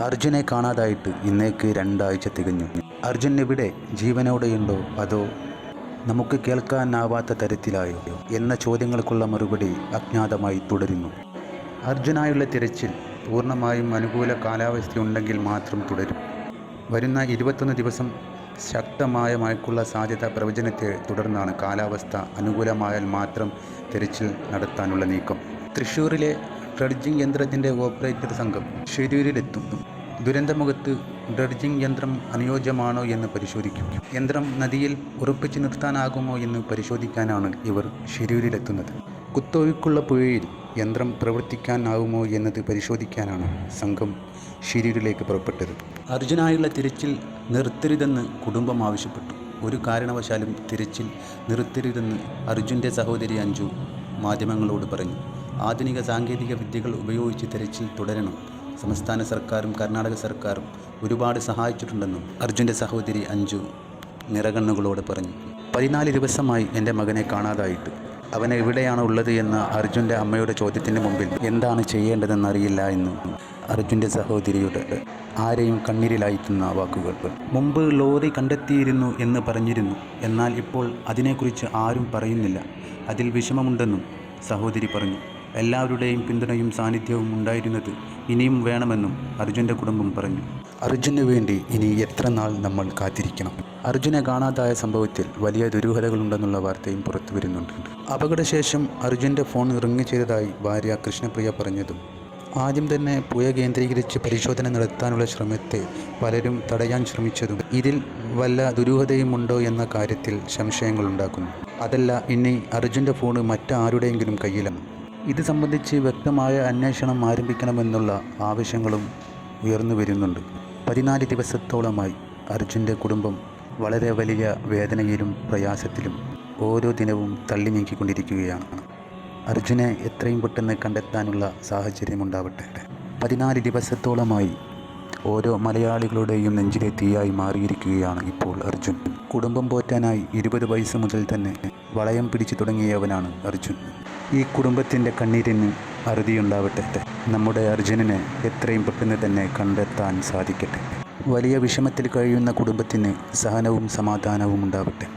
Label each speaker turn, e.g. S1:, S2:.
S1: അർജുനെ കാണാതായിട്ട് ഇന്നേക്ക് രണ്ടാഴ്ച തികഞ്ഞു. അർജുൻ എവിടെ ജീവനോടെയുണ്ടോ അതോ നമുക്ക് കേൾക്കാനാവാത്ത തരത്തിലായോ എന്ന ചോദ്യങ്ങൾക്കുള്ള മറുപടി അജ്ഞാതമായി തുടരുന്നു. അർജുനായുള്ള തിരച്ചിൽ പൂർണമായും അനുകൂല കാലാവസ്ഥയുണ്ടെങ്കിൽ മാത്രം തുടരും. വരുന്ന ഇരുപത്തൊന്ന് ദിവസം ശക്തമായ മഴയ്ക്കുള്ള സാധ്യത പ്രവചനത്തെ തുടർന്നാണ് കാലാവസ്ഥ അനുകൂലമായാൽ മാത്രം തിരച്ചിൽ നടത്താനുള്ള നീക്കം. തൃശ്ശൂരിലെ ഡ്രഡ്ജിംഗ് യന്ത്രത്തിന്റെ ഓപ്പറേറ്റർ സംഘം ഷിരൂരിലെത്തും ദുരന്തമുഖത്ത് ഡ്രഡ്ജിംഗ് യന്ത്രം അനുയോജ്യമാണോ എന്ന് പരിശോധിക്കും. യന്ത്രം നദിയിൽ ഉറപ്പിച്ചു നിർത്താനാകുമോ എന്ന് പരിശോധിക്കാനാണ് ഇവർ ഷിരൂരിലെത്തുന്നത് കുത്തൊഴുക്കുള്ള പുഴയിൽ യന്ത്രം പ്രവർത്തിക്കാനാവുമോ എന്നത് പരിശോധിക്കാനാണ് സംഘം ഷിരൂരിലേക്ക് പുറപ്പെട്ടത്. അർജുനായുള്ള തിരച്ചിൽ നിർത്തരുതെന്ന് കുടുംബം ആവശ്യപ്പെട്ടു. ഒരു കാരണവശാലും തിരച്ചിൽ നിർത്തരുതെന്ന് അർജുന്റെ സഹോദരി അഞ്ജു മാധ്യമങ്ങളോട് പറഞ്ഞു. ആധുനിക സാങ്കേതിക വിദ്യകൾ ഉപയോഗിച്ച് തിരച്ചിൽ തുടരണം. സംസ്ഥാന സർക്കാരും കർണാടക സർക്കാരും ഒരുപാട് സഹായിച്ചിട്ടുണ്ടെന്നും അർജുന്റെ സഹോദരി അഞ്ജു നിറകണ്ണുകളോട് പറഞ്ഞു. പതിനാല് ദിവസമായി എന്റെ മകനെ കാണാതായിട്ട്. അവൻ എവിടെയാണ് ഉള്ളത് എന്ന അർജുന്റെ അമ്മയുടെ ചോദ്യത്തിന് മുമ്പിൽ എന്താണ് ചെയ്യേണ്ടതെന്ന് അറിയില്ല എന്ന് അർജുന്റെ സഹോദരിയുടെ ആരെയും കണ്ണീരിലായിത്തുന്ന വാക്കുകൾ. മുമ്പ് ലോറി കണ്ടെത്തിയിരുന്നു എന്ന് പറഞ്ഞിരുന്നു. എന്നാൽ ഇപ്പോൾ അതിനെക്കുറിച്ച് ആരും പറയുന്നില്ല. അതിൽ വിഷമമുണ്ടെന്നും സഹോദരി പറഞ്ഞു. എല്ലാവരുടെയും പിന്തുണയും സാന്നിധ്യവും ഉണ്ടായിരുന്നത് ഇനിയും വേണമെന്നും അർജുന്റെ കുടുംബം പറഞ്ഞു. അർജുന് വേണ്ടി ഇനി എത്ര നാൾ നമ്മൾ കാത്തിരിക്കണം? അർജുനെ കാണാതായ സംഭവത്തിൽ വലിയ ദുരൂഹതകളുണ്ടെന്നുള്ള വാർത്തയും പുറത്തു വരുന്നുണ്ട്. അപകടശേഷം അർജുന്റെ ഫോൺ റിങ് ചെയ്തതായി ഭാര്യ കൃഷ്ണപ്രിയ പറഞ്ഞതും ആദ്യം തന്നെ പുഴ കേന്ദ്രീകരിച്ച് പരിശോധന നടത്താനുള്ള ശ്രമത്തെ പലരും തടയാൻ ശ്രമിച്ചതും ഇതിൽ വല്ല ദുരൂഹതയുമുണ്ടോ എന്ന കാര്യത്തിൽ സംശയങ്ങളുണ്ടാക്കുന്നു. അതല്ല ഇനി അർജുന്റെ ഫോണ് മറ്റാരുടെയെങ്കിലും കയ്യിലാണ്. ഇത് സംബന്ധിച്ച് വ്യക്തമായ അന്വേഷണം ആരംഭിക്കണമെന്നുള്ള ആവശ്യങ്ങളും ഉയർന്നു വരുന്നുണ്ട്. പതിനാല് ദിവസത്തോളമായി അർജുന്റെ കുടുംബം വളരെ വലിയ വേദനയിലും പ്രയാസത്തിലും ഓരോ ദിനവും തള്ളി നീക്കിക്കൊണ്ടിരിക്കുകയാണ്. അർജുനെ എത്രയും പെട്ടെന്ന് കണ്ടെത്താനുള്ള സാഹചര്യമുണ്ടാവട്ടെ. പതിനാല് ദിവസത്തോളമായി ഓരോ മലയാളികളുടെയും നെഞ്ചിലെ തീയായി മാറിയിരിക്കുകയാണ് ഇപ്പോൾ അർജുൻ. കുടുംബം പോറ്റാനായി ഇരുപത് വയസ്സ് മുതൽ തന്നെ വളയം പിടിച്ചു തുടങ്ങിയവനാണ് അർജുൻ. ഈ കുടുംബത്തിന്റെ കണ്ണീരിന് അറുതിയുണ്ടാവട്ടെ. നമ്മുടെ അർജുനനെ എത്രയും പെട്ടെന്ന് തന്നെ കണ്ടെത്താൻ സാധിക്കട്ടെ. വലിയ വിഷമത്തിൽ കഴിയുന്ന കുടുംബത്തിന് സഹനവും സമാധാനവും ഉണ്ടാവട്ടെ.